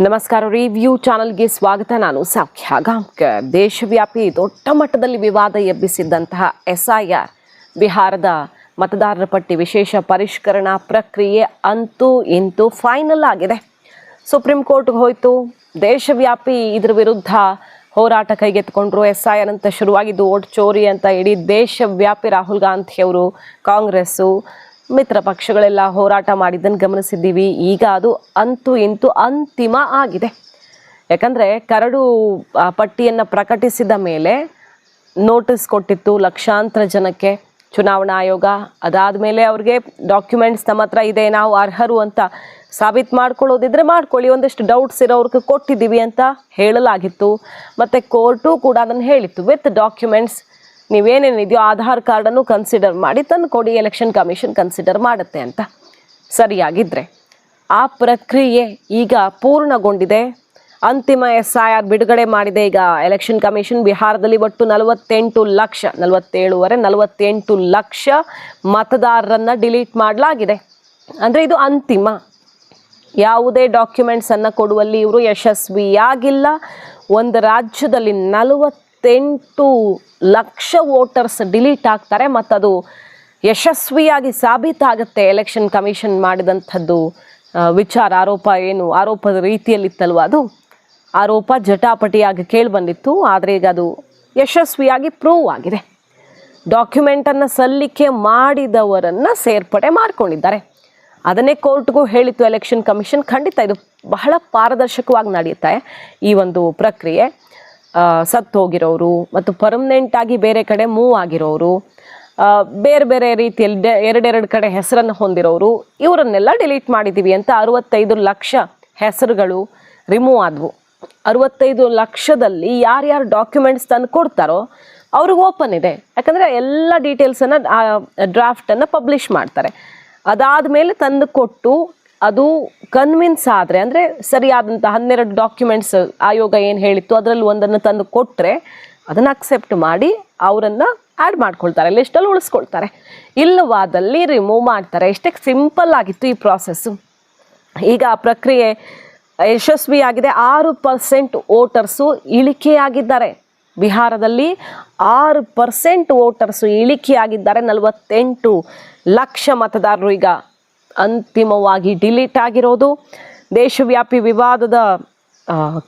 ನಮಸ್ಕಾರ ರಿವ್ಯೂ ಚಾನಲ್ಗೆ ಸ್ವಾಗತ. ನಾನು ಸೌಖ್ಯ ದೇಶವ್ಯಾಪಿ ದೊಡ್ಡ ಮಟ್ಟದಲ್ಲಿ ವಿವಾದ ಎಬ್ಬಿಸಿದ್ದಂತಹ ಎಸ್ಐಆರ್ ಬಿಹಾರದ ಮತದಾರರ ಪಟ್ಟಿ ವಿಶೇಷ ಪರಿಷ್ಕರಣಾ ಪ್ರಕ್ರಿಯೆ ಅಂತೂ ಇಂತೂ ಫೈನಲ್ ಆಗಿದೆ. ಸುಪ್ರೀಂ ಕೋರ್ಟ್ಗೆ ಹೋಯಿತು. ದೇಶವ್ಯಾಪಿ ಇದರ ವಿರುದ್ಧ ಹೋರಾಟ ಕೈಗೆತ್ತಿಕೊಂಡ್ರು ಎಸ್ ಐ ಆರ್ ಅಂತ ಶುರುವಾಗಿದ್ದು ಓಟ್ ಚೋರಿ ಅಂತ ಇಡೀ ದೇಶವ್ಯಾಪಿ ರಾಹುಲ್ ಗಾಂಧಿಯವರು ಕಾಂಗ್ರೆಸ್ಸು ಮಿತ್ರ ಪಕ್ಷಗಳೆಲ್ಲ ಹೋರಾಟ ಮಾಡಿದ್ದನ್ನು ಗಮನಿಸಿದ್ದೀವಿ. ಈಗ ಅದು ಅಂತೂ ಇಂತೂ ಅಂತಿಮ ಆಗಿದೆ. ಯಾಕಂದರೆ ಕರಡು ಪಟ್ಟಿಯನ್ನು ಪ್ರಕಟಿಸಿದ ಮೇಲೆ ನೋಟಿಸ್ ಕೊಟ್ಟಿತ್ತು ಲಕ್ಷಾಂತರ ಜನಕ್ಕೆ ಚುನಾವಣಾ ಆಯೋಗ. ಅದಾದ ಮೇಲೆ ಅವ್ರಿಗೆ ಡಾಕ್ಯುಮೆಂಟ್ಸ್ ನಮ್ಮ ಹತ್ರ ಇದೆ, ನಾವು ಅರ್ಹರು ಅಂತ ಸಾಬೀತು ಮಾಡ್ಕೊಳ್ಳೋದಿದ್ರೆ ಮಾಡ್ಕೊಳ್ಳಿ. ಒಂದಿಷ್ಟು ಡೌಟ್ಸ್ ಇರೋರ್ಗೆ ಕೊಟ್ಟಿದ್ದೀವಿ ಅಂತ ಹೇಳಲಾಗಿತ್ತು. ಮತ್ತು ಕೋರ್ಟು ಕೂಡ ಅದನ್ನು ಹೇಳಿತ್ತು. ವಿತ್ ಡಾಕ್ಯುಮೆಂಟ್ಸ್ ನೀವೇನೇನಿದೆಯೋ ಆಧಾರ್ ಕಾರ್ಡನ್ನು ಕನ್ಸಿಡರ್ ಮಾಡಿ ತಂದು ಕೊಡಿ ಎಲೆಕ್ಷನ್ ಕಮಿಷನ್ ಕನ್ಸಿಡರ್ ಮಾಡುತ್ತೆ ಅಂತ. ಸರಿಯಾಗಿದ್ದರೆ ಆ ಪ್ರಕ್ರಿಯೆ ಈಗ ಪೂರ್ಣಗೊಂಡಿದೆ. ಅಂತಿಮ ಎಸ್ ಐ ಆರ್ ಬಿಡುಗಡೆ ಮಾಡಿದೆ. ಈಗ ಎಲೆಕ್ಷನ್ ಕಮಿಷನ್ ಬಿಹಾರದಲ್ಲಿ ಒಟ್ಟು ನಲವತ್ತೆಂಟು ಲಕ್ಷ, ನಲವತ್ತೇಳುವರೆ, ನಲವತ್ತೆಂಟು ಲಕ್ಷ ಮತದಾರರನ್ನು ಡಿಲೀಟ್ ಮಾಡಲಾಗಿದೆ. ಅಂದರೆ ಇದು ಅಂತಿಮ. ಯಾವುದೇ ಡಾಕ್ಯುಮೆಂಟ್ಸನ್ನು ಕೊಡುವಲ್ಲಿ ಇವರು ಯಶಸ್ವಿಯಾಗಿಲ್ಲ. ಒಂದು ರಾಜ್ಯದಲ್ಲಿ ನಲವತ್ತೆಂಟು ಲಕ್ಷ ವೋಟರ್ಸ್ ಡಿಲೀಟ್ ಆಗ್ತಾರೆ ಮತ್ತು ಅದು ಯಶಸ್ವಿಯಾಗಿ ಸಾಬೀತಾಗುತ್ತೆ ಎಲೆಕ್ಷನ್ ಕಮಿಷನ್ ಮಾಡಿದಂಥದ್ದು ವಿಚಾರ, ಆರೋಪ ಏನು, ಆರೋಪದ ರೀತಿಯಲ್ಲಿತ್ತಲ್ವ ಅದು? ಆರೋಪ ಜಟಾಪಟಿಯಾಗಿ ಕೇಳಿಬಂದಿತ್ತು, ಆದರೆ ಈಗ ಅದು ಯಶಸ್ವಿಯಾಗಿ ಪ್ರೂವ್ ಆಗಿದೆ. ಡಾಕ್ಯುಮೆಂಟನ್ನು ಸಲ್ಲಿಕೆ ಮಾಡಿದವರನ್ನು ಸೇರ್ಪಡೆ ಮಾಡ್ಕೊಂಡಿದ್ದಾರೆ. ಅದನ್ನೇ ಕೋರ್ಟ್ಗೂ ಹೇಳಿತ್ತು ಎಲೆಕ್ಷನ್ ಕಮಿಷನ್. ಖಂಡಿತ ಇದು ಬಹಳ ಪಾರದರ್ಶಕವಾಗಿ ನಡೆಯುತ್ತೆ ಈ ಒಂದು ಪ್ರಕ್ರಿಯೆ. ಸತ್ತು ಹೋಗಿರೋರು ಮತ್ತು ಪರ್ಮನೆಂಟ್ ಆಗಿ ಬೇರೆ ಕಡೆ ಮೂವ್ ಆಗಿರೋರು ಬೇರೆ ಬೇರೆ ರೀತಿಯಲ್ಲಿ ಎರಡೆರಡು ಕಡೆ ಹೆಸರನ್ನು ಹೊಂದಿರೋರು, ಇವರನ್ನೆಲ್ಲ ಡಿಲೀಟ್ ಮಾಡಿದ್ದೀವಿ ಅಂತ ಅರವತ್ತೈದು ಲಕ್ಷ ಹೆಸರುಗಳು ರಿಮೂವ್ ಆದವು. ಅರವತ್ತೈದು ಲಕ್ಷದಲ್ಲಿ ಯಾರ್ಯಾರು ಡಾಕ್ಯುಮೆಂಟ್ಸ್ ತಂದು ಕೊಡ್ತಾರೋ ಅವ್ರಿಗೆ ಓಪನ್ ಇದೆ. ಯಾಕಂದರೆ ಎಲ್ಲ ಡೀಟೇಲ್ಸನ್ನು ಡ್ರಾಫ್ಟನ್ನು ಪಬ್ಲಿಷ್ ಮಾಡ್ತಾರೆ. ಅದಾದ ಮೇಲೆ ತಂದು ಕೊಟ್ಟು ಅದು ಕನ್ವಿನ್ಸ್ ಆದರೆ, ಅಂದರೆ ಸರಿಯಾದಂಥ ಹನ್ನೆರಡು ಡಾಕ್ಯುಮೆಂಟ್ಸ್ ಆಯೋಗ ಏನು ಹೇಳಿತ್ತು, ಅದರಲ್ಲಿ ಒಂದನ್ನು ತಂದು ಕೊಟ್ಟರೆ ಅದನ್ನು ಅಕ್ಸೆಪ್ಟ್ ಮಾಡಿ ಅವರನ್ನು ಆ್ಯಡ್ ಮಾಡ್ಕೊಳ್ತಾರೆ ಲಿಸ್ಟಲ್ಲಿ ಉಳಿಸ್ಕೊಳ್ತಾರೆ. ಇಲ್ಲವಾದಲ್ಲಿ ರಿಮೂವ್ ಮಾಡ್ತಾರೆ. ಎಷ್ಟೇ ಸಿಂಪಲ್ ಆಗಿತ್ತು ಈ ಪ್ರಾಸೆಸ್ಸು ಈಗ ಆ ಪ್ರಕ್ರಿಯೆ ಯಶಸ್ವಿಯಾಗಿದೆ. ಆರು ಪರ್ಸೆಂಟ್ ವೋಟರ್ಸು ಇಳಿಕೆಯಾಗಿದ್ದಾರೆ. ಬಿಹಾರದಲ್ಲಿ ಆರು ಪರ್ಸೆಂಟ್ ವೋಟರ್ಸು ಇಳಿಕೆಯಾಗಿದ್ದಾರೆ. ನಲವತ್ತೆಂಟು ಲಕ್ಷ ಮತದಾರರು ಈಗ ಅಂತಿಮವಾಗಿ ಡಿಲೀಟ್ ಆಗಿರೋದು. ದೇಶವ್ಯಾಪಿ ವಿವಾದದ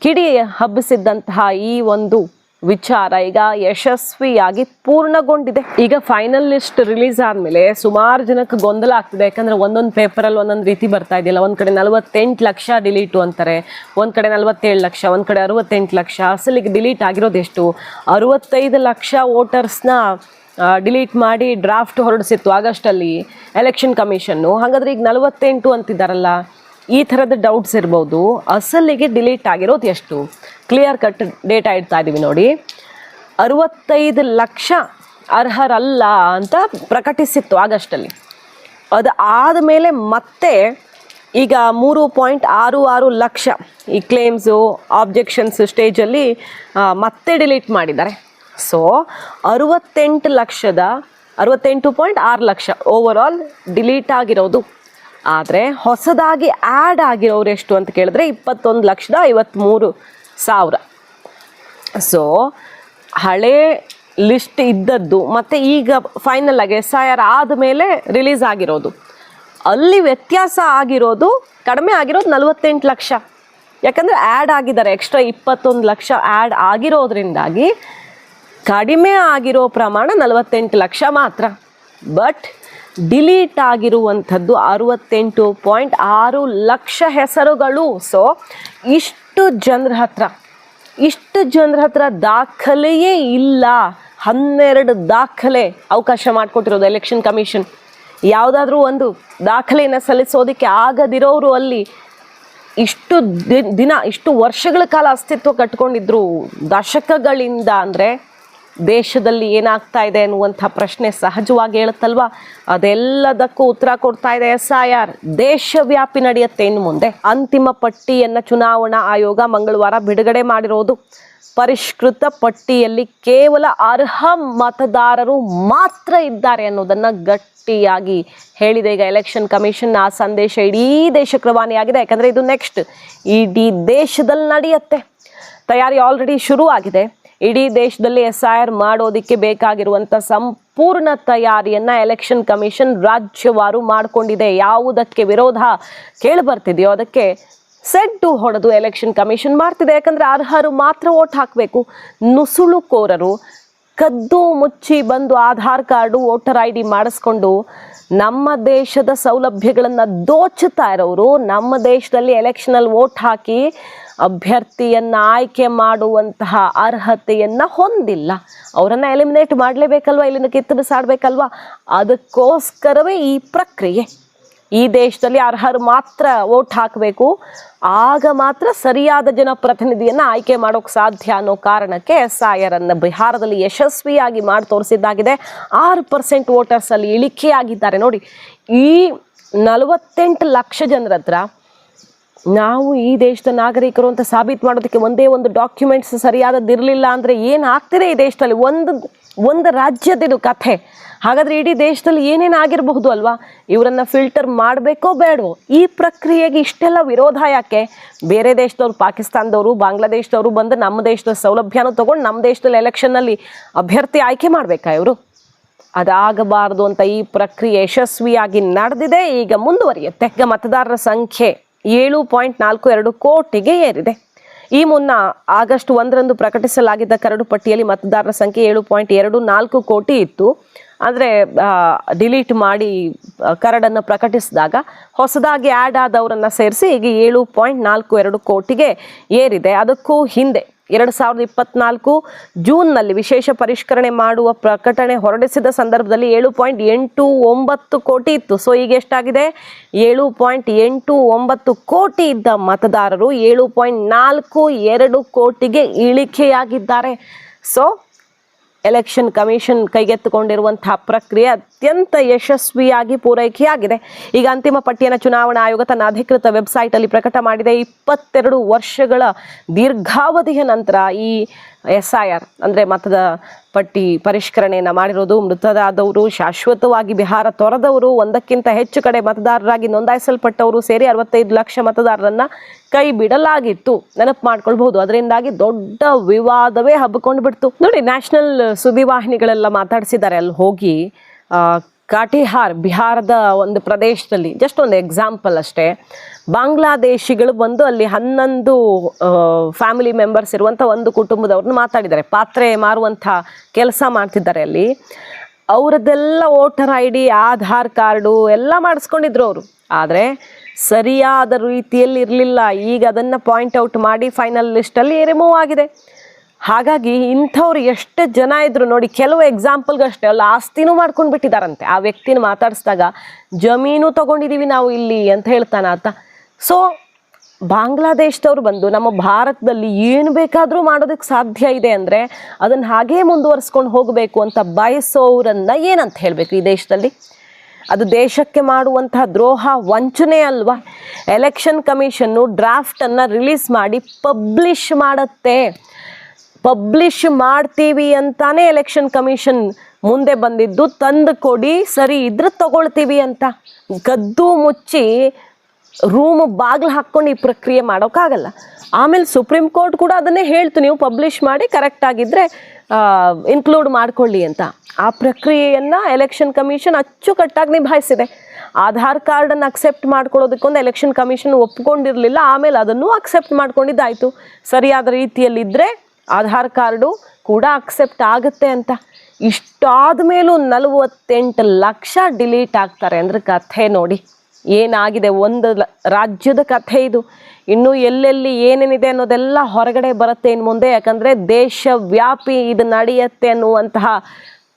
ಕಿಡಿ ಹಬ್ಬಿಸಿದ್ದಂತಹ ಈ ಒಂದು ವಿಚಾರ ಈಗ ಯಶಸ್ವಿಯಾಗಿ ಪೂರ್ಣಗೊಂಡಿದೆ. ಈಗ ಫೈನಲ್ ಲಿಸ್ಟ್ ರಿಲೀಸ್ ಆದಮೇಲೆ ಸುಮಾರು ಜನಕ್ಕೆ ಗೊಂದಲ ಆಗ್ತಿದೆ. ಯಾಕಂದ್ರೆ ಒಂದೊಂದು ಪೇಪರಲ್ಲಿ ಒಂದೊಂದು ರೀತಿ ಬರ್ತಾ ಇದೆಯಲ್ಲ. ಒಂದು ಕಡೆ ನಲವತ್ತೆಂಟು ಲಕ್ಷ ಡಿಲೀಟು ಅಂತಾರೆ. ಒಂದು ಕಡೆ ನಲವತ್ತೇಳು ಲಕ್ಷ, ಒಂದು ಕಡೆ ಅರವತ್ತೆಂಟು ಲಕ್ಷ. ಅಸಲಿಗೆ ಡಿಲೀಟ್ ಆಗಿರೋದು ಎಷ್ಟು ಅರವತ್ತೈದು ಲಕ್ಷ ವೋಟರ್ಸ್ನ ಡಿಲೀಟ್ ಮಾಡಿ ಡ್ರಾಫ್ಟ್ ಹೊರಡಿಸಿತ್ತು ಆಗಸ್ಟಲ್ಲಿ ಎಲೆಕ್ಷನ್ ಕಮಿಷನ್ನು ಹಾಗಾದ್ರೆ ಈಗ ನಲವತ್ತೆಂಟು ಅಂತಿದ್ದಾರಲ್ಲ, ಈ ಥರದ ಡೌಟ್ಸ್ ಇರ್ಬೋದು. ಅಸಲಿಗೆ ಡಿಲೀಟ್ ಆಗಿರೋದು ಎಷ್ಟು? ಕ್ಲಿಯರ್ ಕಟ್ ಡೇಟಾ ಇಡ್ತಾ ಇದ್ದೀವಿ ನೋಡಿ. ಅರವತ್ತೈದು ಲಕ್ಷ ಅರ್ಹರಲ್ಲ ಅಂತ ಪ್ರಕಟಿಸಿತ್ತು ಆಗಸ್ಟಲ್ಲಿ. ಅದು ಆದಮೇಲೆ ಮತ್ತೆ ಈಗ ಮೂರು ಪಾಯಿಂಟ್ ಆರು ಆರು ಲಕ್ಷ ಈ ಕ್ಲೇಮ್ಸು ಆಬ್ಜೆಕ್ಷನ್ಸ್ ಸ್ಟೇಜಲ್ಲಿ ಮತ್ತೆ ಡಿಲೀಟ್ ಮಾಡಿದ್ದಾರೆ. ಸೊ ಅರುವತ್ತೆಂಟು ಲಕ್ಷದ, ಅರವತ್ತೆಂಟು ಪಾಯಿಂಟ್ ಆರು ಲಕ್ಷ ಓವರ್ ಆಲ್ ಡಿಲೀಟ್ ಆಗಿರೋದು. ಆದರೆ ಹೊಸದಾಗಿ ಆ್ಯಡ್ ಆಗಿರೋರು ಎಷ್ಟು ಅಂತ ಕೇಳಿದ್ರೆ ಇಪ್ಪತ್ತೊಂದು ಲಕ್ಷದ ಐವತ್ತ್ಮೂರು ಸಾವಿರ. ಸೊ ಹಳೆ ಲಿಸ್ಟ್ ಇದ್ದದ್ದು, ಮತ್ತು ಈಗ ಫೈನಲ್ ಆಗಿ ಎಸ್ ಐ ಆರ್ ಆದಮೇಲೆ ರಿಲೀಸ್ ಆಗಿರೋದು. ಅಲ್ಲಿ ವ್ಯತ್ಯಾಸ ಆಗಿರೋದು, ಕಡಿಮೆ ಆಗಿರೋದು ನಲವತ್ತೆಂಟು ಲಕ್ಷ. ಯಾಕಂದರೆ ಆ್ಯಡ್ ಆಗಿದ್ದಾರೆ ಎಕ್ಸ್ಟ್ರಾ ಇಪ್ಪತ್ತೊಂದು ಲಕ್ಷ ಆ್ಯಡ್ ಆಗಿರೋದ್ರಿಂದಾಗಿ ಕಡಿಮೆ ಆಗಿರೋ ಪ್ರಮಾಣ ನಲವತ್ತೆಂಟು ಲಕ್ಷ ಮಾತ್ರ. ಬಟ್ ಡಿಲೀಟ್ ಆಗಿರುವಂಥದ್ದು ಅರುವತ್ತೆಂಟು ಪಾಯಿಂಟ್ ಆರು ಲಕ್ಷ ಹೆಸರುಗಳು. ಸೊ ಇಷ್ಟು ಜನರ ಹತ್ರ, ಇಷ್ಟು ಜನರ ಹತ್ರ ದಾಖಲೆಯೇ ಇಲ್ಲ. ಹನ್ನೆರಡು ದಾಖಲೆ ಅವಕಾಶ ಮಾಡಿಕೊಟ್ಟಿರೋದು ಎಲೆಕ್ಷನ್ ಕಮಿಷನ್ ಯಾವುದಾದ್ರೂ ಒಂದು ದಾಖಲೆಯನ್ನು ಸಲ್ಲಿಸೋದಕ್ಕೆ ಆಗದಿರೋರು ಅಲ್ಲಿ ಇಷ್ಟು ದಿನ, ಇಷ್ಟು ವರ್ಷಗಳ ಕಾಲ ಅಸ್ತಿತ್ವ ಕಟ್ಕೊಂಡಿದ್ರು ದಶಕಗಳಿಂದ ಅಂದರೆ ದೇಶದಲ್ಲಿ ಏನಾಗ್ತಾ ಇದೆ ಅನ್ನುವಂಥ ಪ್ರಶ್ನೆ ಸಹಜವಾಗಿ ಹೇಳುತ್ತಲ್ವಾ? ಅದೆಲ್ಲದಕ್ಕೂ ಉತ್ತರ ಕೊಡ್ತಾ ಇದೆ ಎಸ್ ಐ ಆರ್ ದೇಶವ್ಯಾಪಿ ನಡೆಯುತ್ತೆ ಇನ್ನು ಮುಂದೆ. ಅಂತಿಮ ಪಟ್ಟಿಯನ್ನು ಚುನಾವಣಾ ಆಯೋಗ ಮಂಗಳವಾರ ಬಿಡುಗಡೆ ಮಾಡಿರೋದು. ಪರಿಷ್ಕೃತ ಪಟ್ಟಿಯಲ್ಲಿ ಕೇವಲ ಅರ್ಹ ಮತದಾರರು ಮಾತ್ರ ಇದ್ದಾರೆ ಅನ್ನೋದನ್ನು ಗಟ್ಟಿಯಾಗಿ ಹೇಳಿದೆ ಈಗ ಎಲೆಕ್ಷನ್ ಕಮಿಷನ್. ಆ ಸಂದೇಶ ಇಡೀ ದೇಶಕ್ಕೆ ರವಾನೆಯಾಗಿದೆ ಯಾಕಂದರೆ ಇದು ನೆಕ್ಸ್ಟ್. ಇಡೀ ದೇಶದಲ್ಲಿ ನಡೆಯುತ್ತೆ. ತಯಾರಿ ಆಲ್ರೆಡಿ ಶುರು ಆಗಿದೆ ಇಡೀ ದೇಶದಲ್ಲಿ ಎಸ್ ಐ ಆರ್ ಮಾಡೋದಕ್ಕೆ ಬೇಕಾಗಿರುವಂಥ ಸಂಪೂರ್ಣ ತಯಾರಿಯನ್ನ ಎಲೆಕ್ಷನ್ ಕಮಿಷನ್ ರಾಜ್ಯವಾರು ಮಾಡಿಕೊಂಡಿದೆ. ಯಾವುದಕ್ಕೆ ವಿರೋಧ ಕೇಳಿಬರ್ತಿದೆಯೋ ಅದಕ್ಕೆ ಸೆಡ್ಡು ಹೊಡೆದು ಎಲೆಕ್ಷನ್ ಕಮಿಷನ್ ಮಾಡ್ತಿದೆ. ಯಾಕಂದರೆ ಅರ್ಹರು ಮಾತ್ರ ಓಟ್ ಹಾಕಬೇಕು. ನುಸುಳುಕೋರರು ಕದ್ದು ಮುಚ್ಚಿ ಬಂದು Aadhaar card, voter I D ಮಾಡಿಸ್ಕೊಂಡು ನಮ್ಮ ದೇಶದ ಸೌಲಭ್ಯಗಳನ್ನು ದೋಚುತ್ತಾ ಇರೋರು ನಮ್ಮ ದೇಶದಲ್ಲಿ ಎಲೆಕ್ಷನಲ್ಲಿ ವೋಟ್ ಹಾಕಿ ಅಭ್ಯರ್ಥಿಯನ್ನ ಆಯ್ಕೆ ಮಾಡುವಂತಹ ಅರ್ಹತೆಯನ್ನು ಹೊಂದಿಲ್ಲ. ಅವರನ್ನು ಎಲಿಮಿನೇಟ್ ಮಾಡಲೇಬೇಕಲ್ವಾ? ಇಲ್ಲಿನ ಕಿತ್ತು ಬಿಸಾಡಬೇಕಲ್ವ ಅದಕ್ಕೋಸ್ಕರವೇ ಈ ಪ್ರಕ್ರಿಯೆ. ಈ ದೇಶದಲ್ಲಿ ಅರ್ಹರು ಮಾತ್ರ ವೋಟ್ ಹಾಕಬೇಕು. ಆಗ ಮಾತ್ರ ಸರಿಯಾದ ಜನಪ್ರತಿನಿಧಿಯನ್ನು ಆಯ್ಕೆ ಮಾಡೋಕೆ ಸಾಧ್ಯ ಅನ್ನೋ ಕಾರಣಕ್ಕೆ ಎಸ್ ಬಿಹಾರದಲ್ಲಿ ಯಶಸ್ವಿಯಾಗಿ ಮಾಡಿ ತೋರಿಸಿದ್ದಾಗಿದೆ. ಆರು ಪರ್ಸೆಂಟ್ ವೋಟರ್ಸ್ ಅಲ್ಲಿ ಇಳಿಕೆಯಾಗಿದ್ದಾರೆ. ನೋಡಿ, ಈ ನಲವತ್ತೆಂಟು ಲಕ್ಷ ಜನರ ಹತ್ರ ನಾವು ಈ ದೇಶದ ನಾಗರಿಕರು ಅಂತ ಸಾಬೀತು ಮಾಡೋದಕ್ಕೆ ಒಂದೇ ಒಂದು ಡಾಕ್ಯುಮೆಂಟ್ಸ್ ಸರಿಯಾದದ್ದಿರಲಿಲ್ಲ ಅಂದರೆ ಏನು ಆಗ್ತಿದೆ ಈ ದೇಶದಲ್ಲಿ? ಒಂದು ಒಂದು ರಾಜ್ಯದಿದು ಕಥೆ. ಹಾಗಾದರೆ ಇಡೀ ದೇಶದಲ್ಲಿ ಏನೇನು ಆಗಿರಬಹುದು ಅಲ್ವಾ? ಇವರನ್ನು ಫಿಲ್ಟರ್ ಮಾಡಬೇಕೋ ಬೇಡವೋ? ಈ ಪ್ರಕ್ರಿಯೆಗೆ ಇಷ್ಟೆಲ್ಲ ವಿರೋಧ ಯಾಕೆ? ಬೇರೆ ದೇಶದವರು, ಪಾಕಿಸ್ತಾನದವರು, ಬಾಂಗ್ಲಾದೇಶದವರು ಬಂದು ನಮ್ಮ ದೇಶದ ಸೌಲಭ್ಯನೂ ತೊಗೊಂಡು ನಮ್ಮ ದೇಶದಲ್ಲಿ ಎಲೆಕ್ಷನ್ನಲ್ಲಿ ಅಭ್ಯರ್ಥಿ ಆಯ್ಕೆ ಮಾಡಬೇಕಾ ಇವರು? ಅದಾಗಬಾರದು ಅಂತ ಈ ಪ್ರಕ್ರಿಯೆ ಯಶಸ್ವಿಯಾಗಿ ನಡೆದಿದೆ. ಈಗ ಮುಂದುವರಿಯುತ್ತೆ. ಈಗ ಮತದಾರರ ಸಂಖ್ಯೆ. ಏಳು ಪಾಯಿಂಟ್ ನಾಲ್ಕು ಎರಡು ಕೋಟಿಗೆ ಏರಿದೆ. ಈ ಮುನ್ನ ಆಗಸ್ಟ್ ಒಂದರಂದು ಪ್ರಕಟಿಸಲಾಗಿದ್ದ ಕರಡು ಪಟ್ಟಿಯಲ್ಲಿ ಮತದಾರರ ಸಂಖ್ಯೆ ಏಳು ಪಾಯಿಂಟ್ ಎರಡು ನಾಲ್ಕು ಕೋಟಿ ಇತ್ತು. ಆದರೆ ಡಿಲೀಟ್ ಮಾಡಿ ಕರಡನ್ನು ಪ್ರಕಟಿಸಿದಾಗ ಹೊಸದಾಗಿ ಆ್ಯಡ್ ಆದವರನ್ನು ಸೇರಿಸಿ ಈಗ ಏಳು ಪಾಯಿಂಟ್ ನಾಲ್ಕು ಎರಡು ಕೋಟಿಗೆ ಏರಿದೆ. ಅದಕ್ಕೂ ಹಿಂದೆ ಎರಡು ಸಾವಿರದ ಇಪ್ಪತ್ನಾಲ್ಕು ಜೂನ್ನಲ್ಲಿ ವಿಶೇಷ ಪರಿಷ್ಕರಣೆ ಮಾಡುವ ಪ್ರಕಟಣೆ ಹೊರಡಿಸಿದ ಸಂದರ್ಭದಲ್ಲಿ ಏಳು ಪಾಯಿಂಟ್ ಎಂಟು ಒಂಬತ್ತು ಕೋಟಿ ಇತ್ತು. ಸೊ ಈಗ ಎಷ್ಟಾಗಿದೆ? ಏಳು ಪಾಯಿಂಟ್ ಎಂಟು ಒಂಬತ್ತು ಕೋಟಿ ಇದ್ದ ಮತದಾರರು ಏಳು ಪಾಯಿಂಟ್ ನಾಲ್ಕು ಎರಡು ಕೋಟಿಗೆ ಇಳಿಕೆಯಾಗಿದ್ದಾರೆ. ಸೊ ಎಲೆಕ್ಷನ್ ಕಮಿಷನ್ ಕೈಗೆತ್ತಿಕೊಂಡಿರುವಂತಹ ಪ್ರಕ್ರಿಯೆ ಅತ್ಯಂತ ಯಶಸ್ವಿಯಾಗಿ ಪೂರೈಕೆಯಾಗಿದೆ. ಈಗ ಅಂತಿಮ ಪಟ್ಟಿಯನ್ನು ಚುನಾವಣಾ ಆಯೋಗ ತನ್ನ ಅಧಿಕೃತ ವೆಬ್ಸೈಟಲ್ಲಿ ಪ್ರಕಟ ಮಾಡಿದೆ. ಇಪ್ಪತ್ತೆರಡು ವರ್ಷಗಳ ದೀರ್ಘಾವಧಿಯ ನಂತರ ಈ ಎಸ್ ಐ ಆರ್ ಅಂದರೆ ಮತದ ಪಟ್ಟಿ ಪರಿಷ್ಕರಣೆಯನ್ನು ಮಾಡಿರೋದು ಮೃತದಾದವರು ಶಾಶ್ವತವಾಗಿ ಬಿಹಾರ ತೊರೆದವರು, ಒಂದಕ್ಕಿಂತ ಹೆಚ್ಚು ಕಡೆ ಮತದಾರರಾಗಿ ನೋಂದಾಯಿಸಲ್ಪಟ್ಟವರು ಸೇರಿ ಅರವತ್ತೈದು ಲಕ್ಷ ಮತದಾರರನ್ನ ಕೈ ಬಿಡಲಾಗಿತ್ತು. ನೆನಪು ಮಾಡ್ಕೊಳ್ಬಹುದು. ಅದರಿಂದಾಗಿ ದೊಡ್ಡ ವಿವಾದವೇ ಹಬ್ಬಿಕೊಂಡು ಬಿಡ್ತು. ನೋಡಿ, ನ್ಯಾಷನಲ್ ಸುದ್ದಿವಾಹಿನಿಗಳೆಲ್ಲ ಮಾತಾಡಿಸಿದ್ದಾರೆ. ಅಲ್ಲಿ ಹೋಗಿ ಕಾಟಿಹಾರ್ ಬಿಹಾರದ ಒಂದು ಪ್ರದೇಶದಲ್ಲಿ ಜಸ್ಟ್ ಒಂದು ಎಕ್ಸಾಂಪಲ್ ಅಷ್ಟೇ. ಬಾಂಗ್ಲಾದೇಶಿಗಳು ಬಂದು ಅಲ್ಲಿ ಹನ್ನೊಂದು ಫ್ಯಾಮಿಲಿ ಮೆಂಬರ್ಸ್ ಇರುವಂಥ ಒಂದು ಕುಟುಂಬದವ್ರನ್ನ ಮಾತಾಡಿದ್ದಾರೆ. ಪಾತ್ರೆ ಮಾರುವಂಥ ಕೆಲಸ ಮಾಡ್ತಿದ್ದಾರೆ ಅಲ್ಲಿ. ಅವರದ್ದೆಲ್ಲ ವೋಟರ್ ಐ ಆಧಾರ್ ಕಾರ್ಡು ಎಲ್ಲ ಮಾಡಿಸ್ಕೊಂಡಿದ್ರು ಅವರು. ಆದರೆ ಸರಿಯಾದ ರೀತಿಯಲ್ಲಿ ಇರಲಿಲ್ಲ. ಈಗ ಅದನ್ನು ಪಾಯಿಂಟ್ ಔಟ್ ಮಾಡಿ ಫೈನಲ್ ಲಿಸ್ಟಲ್ಲಿ ರಿಮೂವ್ ಆಗಿದೆ. ಹಾಗಾಗಿ ಇಂಥವ್ರು ಎಷ್ಟು ಜನ ಇದ್ರು ನೋಡಿ, ಕೆಲವು ಎಕ್ಸಾಂಪಲ್ಗಷ್ಟೇ ಅಲ್ಲ, ಆಸ್ತಿನೂ ಮಾಡ್ಕೊಂಡು ಬಿಟ್ಟಿದಾರಂತೆ. ಆ ವ್ಯಕ್ತಿನ ಮಾತಾಡಿಸಿದಾಗ ಜಮೀನು ತಗೊಂಡಿದೀವಿ ನಾವು ಇಲ್ಲಿ ಅಂತ ಹೇಳ್ತಾನ ಆತ. ಸೊ ಬಾಂಗ್ಲಾದೇಶದವ್ರು ಬಂದು ನಮ್ಮ ಭಾರತದಲ್ಲಿ ಏನು ಬೇಕಾದರೂ ಮಾಡೋದಕ್ಕೆ ಸಾಧ್ಯ ಇದೆ ಅಂದರೆ ಅದನ್ನು ಹಾಗೇ ಮುಂದುವರಿಸ್ಕೊಂಡು ಹೋಗಬೇಕು ಅಂತ ಬಯಸೋರನ್ನು ಏನಂತ ಹೇಳಬೇಕು ಈ ದೇಶದಲ್ಲಿ? ಅದು ದೇಶಕ್ಕೆ ಮಾಡುವಂತಹ ದ್ರೋಹ ವಂಚನೆ ಅಲ್ವಾ? ಎಲೆಕ್ಷನ್ ಕಮಿಷನ್ನು ಡ್ರಾಫ್ಟನ್ನು ರಿಲೀಸ್ ಮಾಡಿ ಪಬ್ಲಿಷ್ ಮಾಡುತ್ತೆ. ಪಬ್ಲಿಷ್ ಮಾಡ್ತೀವಿ ಅಂತಾನೆ ಎಲೆಕ್ಷನ್ ಕಮಿಷನ್ ಮುಂದೆ ಬಂದಿದ್ದು. ತಂದು ಕೊಡಿ, ಸರಿ ಇದ್ರೆ ತಗೊಳ್ತೀವಿ ಅಂತ. ಗದ್ದು ಮುಚ್ಚಿ ರೂಮ್ ಬಾಗಿಲು ಹಾಕ್ಕೊಂಡು ಈ ಪ್ರಕ್ರಿಯೆ ಮಾಡೋಕ್ಕಾಗಲ್ಲ. ಆಮೇಲೆ ಸುಪ್ರೀಂ ಕೋರ್ಟ್ ಕೂಡ ಅದನ್ನೇ ಹೇಳ್ತು, ನೀವು ಪಬ್ಲಿಷ್ ಮಾಡಿ ಕರೆಕ್ಟ್ ಆಗಿದ್ದರೆ ಇನ್ಕ್ಲೂಡ್ ಮಾಡ್ಕೊಳ್ಳಿ ಅಂತ. ಆ ಪ್ರಕ್ರಿಯೆಯನ್ನು ಎಲೆಕ್ಷನ್ ಕಮಿಷನ್ ಅಚ್ಚುಕಟ್ಟಾಗಿ ನಿಭಾಯಿಸಿದೆ. ಆಧಾರ್ ಕಾರ್ಡನ್ನು ಅಕ್ಸೆಪ್ಟ್ ಮಾಡ್ಕೊಳ್ಳೋದಕ್ಕೊಂದು ಎಲೆಕ್ಷನ್ ಕಮಿಷನ್ ಒಪ್ಕೊಂಡಿರಲಿಲ್ಲ, ಆಮೇಲೆ ಅದನ್ನು ಅಕ್ಸೆಪ್ಟ್ ಮಾಡ್ಕೊಂಡಿದ್ದಾಯಿತು. ಸರಿಯಾದ ರೀತಿಯಲ್ಲಿದ್ದರೆ ಆಧಾರ್ ಕಾರ್ಡು ಕೂಡ ಅಕ್ಸೆಪ್ಟ್ ಆಗುತ್ತೆ ಅಂತ. ಇಷ್ಟಾದ ಮೇಲೂ ನಲವತ್ತೆಂಟು ಲಕ್ಷ ಡಿಲೀಟ್ ಆಗ್ತಾರೆ ಅಂದರೆ ಕಥೆ ನೋಡಿ. ಏನಾಗಿದೆ? ಒಂದು ರಾಜ್ಯದ ಕಥೆ ಇದು. ಇನ್ನು ಎಲ್ಲೆಲ್ಲಿ ಏನೇನಿದೆ ಅನ್ನೋದೆಲ್ಲ ಹೊರಗಡೆ ಬರುತ್ತೆ ಇನ್ನು ಮುಂದೆ. ಯಾಕಂದರೆ ದೇಶವ್ಯಾಪಿ ಇದು ನಡೆಯುತ್ತೆ ಅನ್ನುವಂತಹ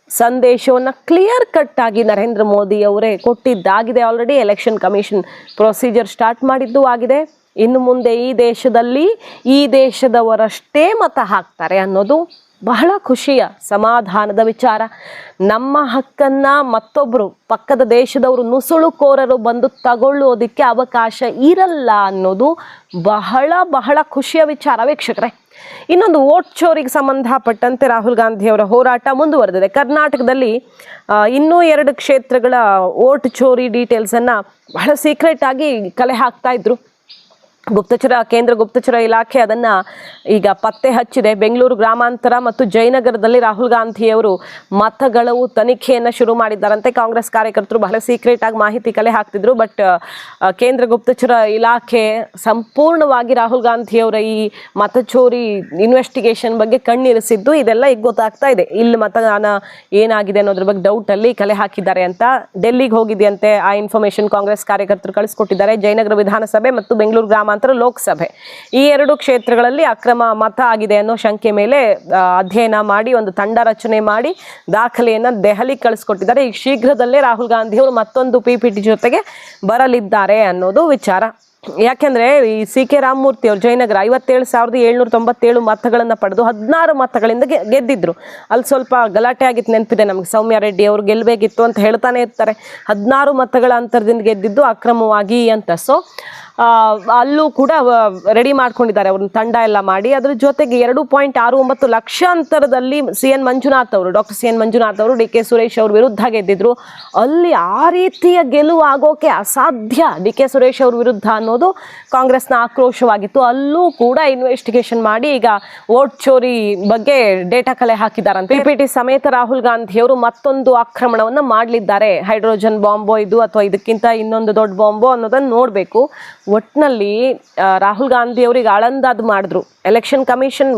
ಸಂದೇಶವನ್ನು ಕ್ಲಿಯರ್ ಕಟ್ ಆಗಿ ನರೇಂದ್ರ ಮೋದಿ ಅವರೇ ಕೊಟ್ಟಿದ್ದಾಗಿದೆ already election commission procedure start ಮಾಡಿದ್ದು ಆಗಿದೆ. ಇನ್ನು ಮುಂದೆ ಈ ದೇಶದಲ್ಲಿ ಈ ದೇಶದವರಷ್ಟೇ ಮತ ಹಾಕ್ತಾರೆ ಅನ್ನೋದು ಬಹಳ ಖುಷಿಯ ಸಮಾಧಾನದ ವಿಚಾರ. ನಮ್ಮ ಹಕ್ಕನ್ನ ಮತ್ತೊಬ್ಬರು ಪಕ್ಕದ ದೇಶದವರು ನುಸುಳುಕೋರರು ಬಂದು ತಗೊಳ್ಳೋದಕ್ಕೆ ಅವಕಾಶ ಇರಲ್ಲ ಅನ್ನೋದು ಬಹಳ ಬಹಳ ಖುಷಿಯ ವಿಚಾರ ವೀಕ್ಷಕರೇ. ಇನ್ನೊಂದು ವೋಟ್ ಚೋರಿಗೆ ಸಂಬಂಧಪಟ್ಟಂತೆ ರಾಹುಲ್ ಗಾಂಧಿಯವರ ಹೋರಾಟ ಮುಂದುವರೆದಿದೆ. ಕರ್ನಾಟಕದಲ್ಲಿ ಇನ್ನೂ ಎರಡು ಕ್ಷೇತ್ರಗಳ ವೋಟ್ ಚೋರಿ ಡೀಟೇಲ್ಸನ್ನು ಬಹಳ ಸೀಕ್ರೆಟ್ ಆಗಿ ಕಲೆ ಹಾಕ್ತಾ ಇದ್ರು. ಗುಪ್ತಚರ, ಕೇಂದ್ರ ಗುಪ್ತಚರ ಇಲಾಖೆ ಅದನ್ನ ಈಗ ಪತ್ತೆ ಹಚ್ಚಿದೆ. ಬೆಂಗಳೂರು ಗ್ರಾಮಾಂತರ ಮತ್ತು ಜಯನಗರದಲ್ಲಿ ರಾಹುಲ್ ಗಾಂಧಿಯವರು ಮತಗಳವು ತನಿಖೆಯನ್ನು ಶುರು ಮಾಡಿದ್ದಾರಂತೆ. ಕಾಂಗ್ರೆಸ್ ಕಾರ್ಯಕರ್ತರು ಬಹಳ ಸೀಕ್ರೆಟ್ ಆಗಿ ಮಾಹಿತಿ ಕಲೆ ಹಾಕ್ತಿದ್ರು. ಬಟ್ ಕೇಂದ್ರ ಗುಪ್ತಚರ ಇಲಾಖೆ ಸಂಪೂರ್ಣವಾಗಿ ರಾಹುಲ್ ಗಾಂಧಿಯವರ ಈ ಮತಚೋರಿ ಇನ್ವೆಸ್ಟಿಗೇಷನ್ ಬಗ್ಗೆ ಕಣ್ಣಿರಿಸಿದ್ದು. ಇದೆಲ್ಲ ಈಗ ಗೊತ್ತಾಗ್ತಾ ಇದೆ. ಇಲ್ಲಿ ಮತದಾನ ಏನಾಗಿದೆ ಅನ್ನೋದ್ರ ಬಗ್ಗೆ ಡೌಟ್ ಅಲ್ಲಿ ಕಲೆ ಹಾಕಿದ್ದಾರೆ ಅಂತ. ಡೆಲ್ಲಿಗೆ ಹೋಗಿದೆಯಂತೆ. ಆ ಇನ್ಫಾರ್ಮೇಶನ್ ಕಾಂಗ್ರೆಸ್ ಕಾರ್ಯಕರ್ತರು ಕಳಿಸ್ಕೊಟ್ಟಿದ್ದಾರೆ. ಜಯನಗರ ವಿಧಾನಸಭೆ ಮತ್ತು ಬೆಂಗಳೂರು ಗ್ರಾಮಾಂತರ ಲೋಕಸಭೆ. ಈ ಎರಡು ಕ್ಷೇತ್ರಗಳಲ್ಲಿ ಅಕ್ರಮ ಮತ ಆಗಿದೆ ಅನ್ನೋ ಶಂಕೆ ಮೇಲೆ ಅಧ್ಯಯನ ಮಾಡಿ, ಒಂದು ತಂಡ ರಚನೆ ಮಾಡಿ ದಾಖಲೆಯನ್ನು ದೆಹಲಿ ಕಳಿಸ್ಕೊಟ್ಟಿದ್ದಾರೆ. ಈಗ ಶೀಘ್ರದಲ್ಲೇ ರಾಹುಲ್ ಗಾಂಧಿ ಅವರು ಮತ್ತೊಂದು ಪಿ ಪಿ ಜೊತೆಗೆ ಬರಲಿದ್ದಾರೆ ಅನ್ನೋದು ವಿಚಾರ. ಯಾಕೆಂದ್ರೆ ಈ ಸಿ ಕೆ ರಾಮಮೂರ್ತಿ ಅವರು ಜಯನಗರ ಐವತ್ತೇಳು ಸಾವಿರದ ಏಳ್ನೂರ ತೊಂಬತ್ತೇಳು ಮತಗಳನ್ನು ಪಡೆದು ಹದಿನಾರು ಮತಗಳಿಂದ ಗೆದ್ದಿದ್ರು. ಅಲ್ಲಿ ಸ್ವಲ್ಪ ಗಲಾಟೆ ಆಗಿತ್ತು, ನೆನಪಿದೆ ನಮಗೆ. ಸೌಮ್ಯ ರೆಡ್ಡಿ ಅವರು ಗೆಲ್ಲಬೇಕಿತ್ತು ಅಂತ ಹೇಳ್ತಾನೆ ಇರ್ತಾರೆ. ಹದಿನಾರು ಮತಗಳ ಅಂತರದಿಂದ ಗೆದ್ದಿದ್ದು ಅಕ್ರಮವಾಗಿ ಅಂತ. ಸೊ ಅಲ್ಲೂ ಕೂಡ ರೆಡಿ ಮಾಡ್ಕೊಂಡಿದ್ದಾರೆ. ಅವ್ರನ್ನ ತಂಡ ಎಲ್ಲ ಮಾಡಿ. ಅದ್ರ ಜೊತೆಗೆ ಎರಡು ಪಾಯಿಂಟ್ ಆರು ಒಂಬತ್ತು ಲಕ್ಷಾಂತರದಲ್ಲಿ ಸಿ ಎನ್ ಮಂಜುನಾಥ್ ಅವರು, ಡಾಕ್ಟರ್ ಸಿ ಎನ್ ಮಂಜುನಾಥ್ ಅವರು ಡಿ ಕೆ ಸುರೇಶ್ ಅವ್ರ ವಿರುದ್ಧ ಗೆದ್ದಿದ್ರು. ಅಲ್ಲಿ ಆ ರೀತಿಯ ಗೆಲುವು ಆಗೋಕೆ ಅಸಾಧ್ಯ ಡಿ ಕೆ ಸುರೇಶ್ ಅವ್ರ ವಿರುದ್ಧ ಅನ್ನೋದು ಕಾಂಗ್ರೆಸ್ನ ಆಕ್ರೋಶವಾಗಿತ್ತು. ಅಲ್ಲೂ ಕೂಡ ಇನ್ವೆಸ್ಟಿಗೇಷನ್ ಮಾಡಿ ಈಗ ವೋಟ್ ಚೋರಿ ಬಗ್ಗೆ ಡೇಟಾ ಕಲೆ ಹಾಕಿದ್ದಾರಂತೆ. ಪಿ ಟಿ ಸಮೇತ ರಾಹುಲ್ ಗಾಂಧಿ ಅವರು ಮತ್ತೊಂದು ಆಕ್ರಮಣವನ್ನು ಮಾಡಲಿದ್ದಾರೆ. ಹೈಡ್ರೋಜನ್ ಬಾಂಬೋ ಇದು ಅಥವಾ ಇದಕ್ಕಿಂತ ಇನ್ನೊಂದು ದೊಡ್ಡ ಬಾಂಬೋ ಅನ್ನೋದನ್ನ ನೋಡಬೇಕು. ಒಟ್ಟಿನಲ್ಲಿ ರಾಹುಲ್ ಗಾಂಧಿ ಅವರಿಗೆ ಆಳಂದಾದ್ ಮಾಡಿದ್ರು. ಎಲೆಕ್ಷನ್ ಕಮಿಷನ್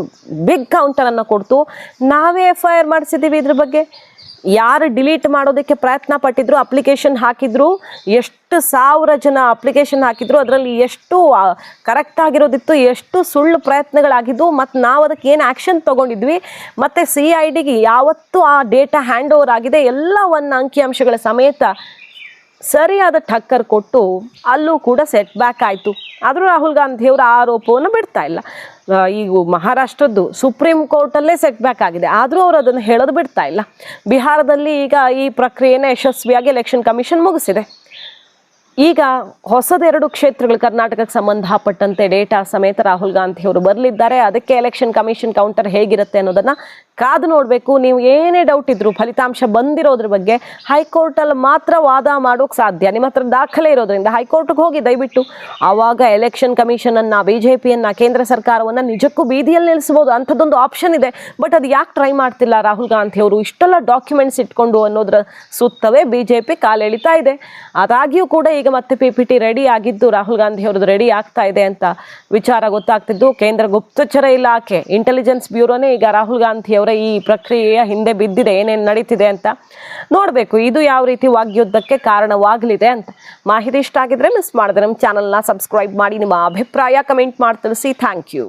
ಬಿಗ್ ಕೌಂಟರನ್ನು ಕೊಡ್ತು. ನಾವೇ ಎಫ್ ಐ ಆರ್ ಮಾಡಿಸಿದ್ದೀವಿ ಇದ್ರ ಬಗ್ಗೆ. ಯಾರು ಡಿಲೀಟ್ ಮಾಡೋದಕ್ಕೆ ಪ್ರಯತ್ನ ಪಟ್ಟಿದ್ರು ಅಪ್ಲಿಕೇಶನ್ ಹಾಕಿದ್ರು. ಎಷ್ಟು ಸಾವಿರ ಜನ ಅಪ್ಲಿಕೇಶನ್ ಹಾಕಿದ್ರು, ಅದರಲ್ಲಿ ಎಷ್ಟು ಕರೆಕ್ಟ್ ಆಗಿರೋದಿತ್ತು, ಎಷ್ಟು ಸುಳ್ಳು ಪ್ರಯತ್ನಗಳಾಗಿದ್ವು ಮತ್ತು ನಾವು ಅದಕ್ಕೆ ಏನು ಆ್ಯಕ್ಷನ್ ತೊಗೊಂಡಿದ್ವಿ, ಮತ್ತು ಸಿ ಐ ಡಿಗೆ ಯಾವತ್ತು ಆ ಡೇಟಾ ಹ್ಯಾಂಡ್ ಓವರ್ ಆಗಿದೆ ಒಂದು ಅಂಕಿಅಂಶಗಳ ಸಮೇತ ಸರಿಯಾದ ಠಕ್ಕರ್ ಕೊಟ್ಟು ಅಲ್ಲೂ ಕೂಡ ಸೆಟ್ ಬ್ಯಾಕ್ ಆಯಿತು. ಆದರೂ ರಾಹುಲ್ ಗಾಂಧಿಯವರ ಆರೋಪವನ್ನು ಬಿಡ್ತಾ ಇಲ್ಲ. ಈಗ ಮಹಾರಾಷ್ಟ್ರದ್ದು ಸುಪ್ರೀಂ ಕೋರ್ಟಲ್ಲೇ ಸೆಟ್ ಬ್ಯಾಕ್ ಆಗಿದೆ. ಆದರೂ ಅವರು ಅದನ್ನು ಹೇಳೋದು ಬಿಡ್ತಾ ಇಲ್ಲ. ಬಿಹಾರದಲ್ಲಿ ಈಗ ಈ ಪ್ರಕ್ರಿಯೆನ ಯಶಸ್ವಿಯಾಗಿ ಎಲೆಕ್ಷನ್ ಕಮಿಷನ್ ಮುಗಿಸಿದೆ. ಈಗ ಹೊಸದೆರಡು ಕ್ಷೇತ್ರಗಳು ಕರ್ನಾಟಕಕ್ಕೆ ಸಂಬಂಧಪಟ್ಟಂತೆ ಡೇಟಾ ಸಮೇತ ರಾಹುಲ್ ಗಾಂಧಿ ಅವರು ಬರಲಿದ್ದಾರೆ. ಅದಕ್ಕೆ ಎಲೆಕ್ಷನ್ ಕಮಿಷನ್ ಕೌಂಟರ್ ಹೇಗಿರುತ್ತೆ ಅನ್ನೋದನ್ನ ಕಾದು ನೋಡಬೇಕು, ನೀವು ಏನೇ ಡೌಟ್ ಇದ್ರು, ಫಲಿತಾಂಶ ಬಂದಿರೋದ್ರ ಬಗ್ಗೆ ಹೈಕೋರ್ಟಲ್ಲಿ ಮಾತ್ರ ವಾದ ಮಾಡೋಕೆ ಸಾಧ್ಯ. ನಿಮ್ಮ ಹತ್ರ ದಾಖಲೆ ಇರೋದ್ರಿಂದ ಹೈಕೋರ್ಟ್ಗೆ ಹೋಗಿ ದಯವಿಟ್ಟು, ಆವಾಗ ಎಲೆಕ್ಷನ್ ಕಮಿಷನನ್ನು ಬಿ ಜೆ ಪಿಯನ್ನು ಕೇಂದ್ರ ಸರ್ಕಾರವನ್ನು ನಿಜಕ್ಕೂ ಬೀದಿಯಲ್ಲಿ ನಿಲ್ಲಿಸ್ಬೋದು. ಅಂಥದ್ದೊಂದು ಆಪ್ಷನ್ ಇದೆ ಬಟ್ ಅದು ಯಾಕೆ ಟ್ರೈ ಮಾಡ್ತಿಲ್ಲ ರಾಹುಲ್ ಗಾಂಧಿ ಅವರು? ಇಷ್ಟೆಲ್ಲ ಡಾಕ್ಯುಮೆಂಟ್ಸ್ ಇಟ್ಕೊಂಡು ಅನ್ನೋದ್ರ ಸುತ್ತವೇ ಬಿ ಜೆ ಪಿ ಕಾಲೆಳಿತಾ ಇದೆ. ಅದಾಗಿಯೂ ಕೂಡ ಈಗ ಮತ್ತೆ ಪಿ ಪಿ ಟಿ ರೆಡಿ ಆಗಿದ್ದು, ರಾಹುಲ್ ಗಾಂಧಿ ಅವ್ರದ್ದು ರೆಡಿ ಆಗ್ತಾ ಇದೆ ಅಂತ ವಿಚಾರ ಗೊತ್ತಾಗ್ತಿದ್ದು. ಕೇಂದ್ರ ಗುಪ್ತಚರ ಇಲಾಖೆ ಇಂಟೆಲಿಜೆನ್ಸ್ ಬ್ಯೂರೋನೇ ಈಗ ರಾಹುಲ್ ಗಾಂಧಿ ಅವರ ಈ ಪ್ರಕ್ರಿಯೆಯ ಹಿಂದೆ ಬಿದ್ದಿದೆ, ಏನೇನು ನಡೀತಿದೆ ಅಂತ ನೋಡಬೇಕು. ಇದು ಯಾವ ರೀತಿ ವಾಗ್ಯುದ್ಧಕ್ಕೆ ಕಾರಣವಾಗಲಿದೆ ಅಂತ ಮಾಹಿತಿ ಇಷ್ಟ ಆಗಿದ್ರೆ ಮಿಸ್ ಮಾಡಿದೆ ನಮ್ಮ ಚಾನಲ್ನ ಸಬ್ಸ್ಕ್ರೈಬ್ ಮಾಡಿ, ನಿಮ್ಮ ಅಭಿಪ್ರಾಯ ಕಮೆಂಟ್ ಮಾಡಿ ತಿಳಿಸಿ ಥ್ಯಾಂಕ್ ಯು